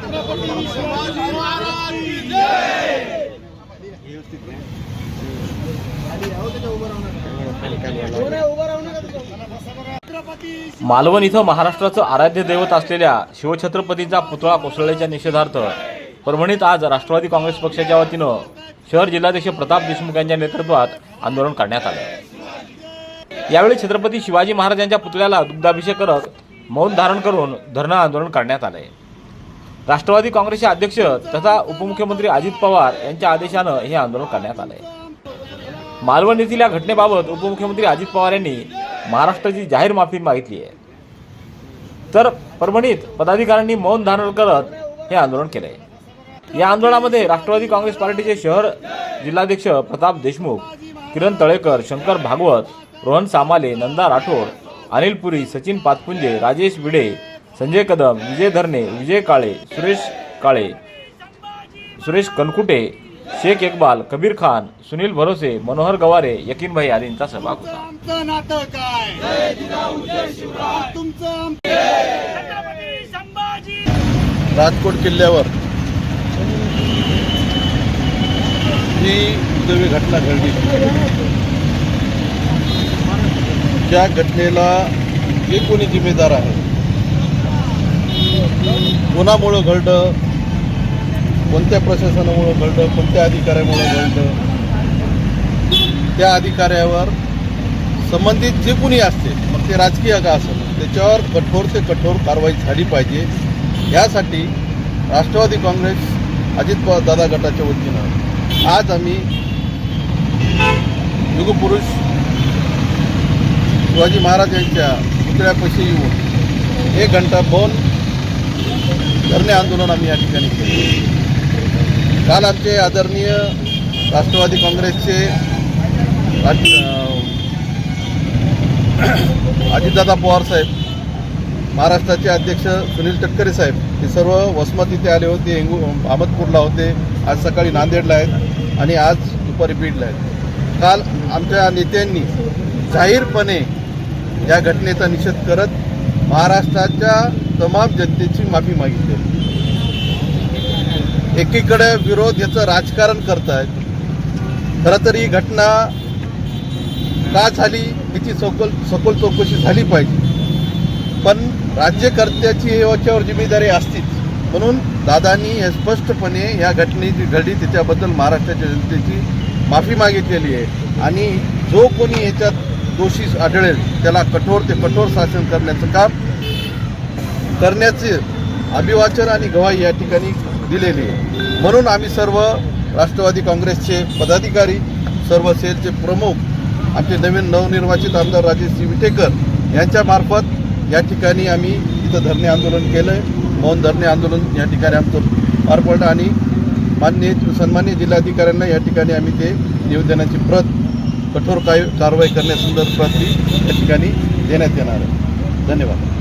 छत्रपती शिवाजी महाराज मालवण इथं महाराष्ट्राचं आराध्य दैवत असलेल्या शिवछत्रपतीचा पुतळा कोसळल्याच्या निषेधार्थ परभणीत आज राष्ट्रवादी काँग्रेस पक्षाच्या वतीनं शहर जिल्हाध्यक्ष प्रताप देशमुख यांच्या नेतृत्वात आंदोलन करण्यात आलं. यावेळी छत्रपती शिवाजी महाराजांच्या पुतळ्याला दुग्धाभिषेक करत मौन धारण करून धरणं आंदोलन करण्यात आलं राष्ट्रवादी काँग्रेसचे अध्यक्ष तथा उपमुख्यमंत्री अजित पवार यांच्या आदेशानं हे आंदोलन करण्यात आलंय. मालवण येथील या घटनेबाबत उपमुख्यमंत्री अजित पवार यांनी महाराष्ट्राची जाहीर माफी मागितली आहे. तर परभणीत पदाधिकाऱ्यांनी मौन धारण करत हे आंदोलन केलंय. या आंदोलनामध्ये राष्ट्रवादी काँग्रेस पार्टीचे शहर जिल्हाध्यक्ष प्रताप देशमुख किरण तळेकर शंकर भागवत रोहन सामाले नंदा राठोड अनिल पुरी सचिन पातपुंजे राजेश भिडे संजय कदम विजय धरणे विजय काळे सुरेश काळे सुरेश कनकुटे शेख इक्बाल कबीर खान सुनील भरोसे मनोहर गवारे यकीनभाई आदींचा सहभाग होता. आमचं नातं काय तुमचं आमचं राजकोट किल्ल्यावर ही दुर्दैवी घटना घडली. त्या घटनेला जे कोणी जिम्मेदार आहे. कोणामुळं घडलं कोणत्या प्रशासनामुळं घडलं कोणत्या अधिकाऱ्यामुळं घडलं त्या अधिकाऱ्यावर संबंधित जे कोणी असते मग ते राजकीय का असेल त्याच्यावर कठोर ते कठोर कारवाई झाली पाहिजे. यासाठी राष्ट्रवादी काँग्रेस अजित पवार दादा गटाच्या वतीनं आज आम्ही युगपुरुष शिवाजी महाराज यांच्या पुतळ्यापाशी येऊन एक घंटा बन धरणे आंदोलन आम्ही या ठिकाणी केले. काल आमचे आदरणीय राष्ट्रवादी काँग्रेसचे अजितदादा पवार साहेब महाराष्ट्राचे अध्यक्ष सुनील तटकरे साहेब हे सर्व वसमत इथे आले होते हिंगू अहमदपूरला होते. आज सकाळी नांदेडला आहेत आणि आज दुपारी बीडला आहेत. काल आमच्या नेत्यांनी जाहीरपणे या घटनेचा निषेध करत महाराष्ट्राच्या तमाम जनतेची माफी मागितली. एकीकडे विरोध याचं राजकारण करतायत. खरं तर ही घटना का झाली याची सखोल सखोल चौकशी झाली पाहिजे. पण राज्यकर्त्याची याच्यावर जिम्मेदारी असतीच. म्हणून दादांनी हे स्पष्टपणे ह्या घटनेची घडली त्याच्याबद्दल महाराष्ट्राच्या जनतेची माफी मागितलेली आहे. आणि जो कोणी याच्यात दोषी आढळेल त्याला कठोर ते कठोर शासन करण्याचं काम करण्याचे अभिवाचन आणि गवाही या ठिकाणी दिलेली आहे. म्हणून आम्ही सर्व राष्ट्रवादी काँग्रेसचे पदाधिकारी सर्व सेलचे प्रमुख आमचे नवीन नवनिर्वाचित आमदार राजेश विटेकर यांच्यामार्फत या ठिकाणी आम्ही इथं धरणे आंदोलन केलं आहे मौन धरणे आंदोलन या ठिकाणी आमचं पार पडलं आणि मान्य सन्मान्य जिल्हाधिकाऱ्यांना या ठिकाणी आम्ही ते निवेदनाची प्रत कठोर काय कारवाई करण्यासंदर्भातली या ठिकाणी देण्यात येणार आहे. धन्यवाद.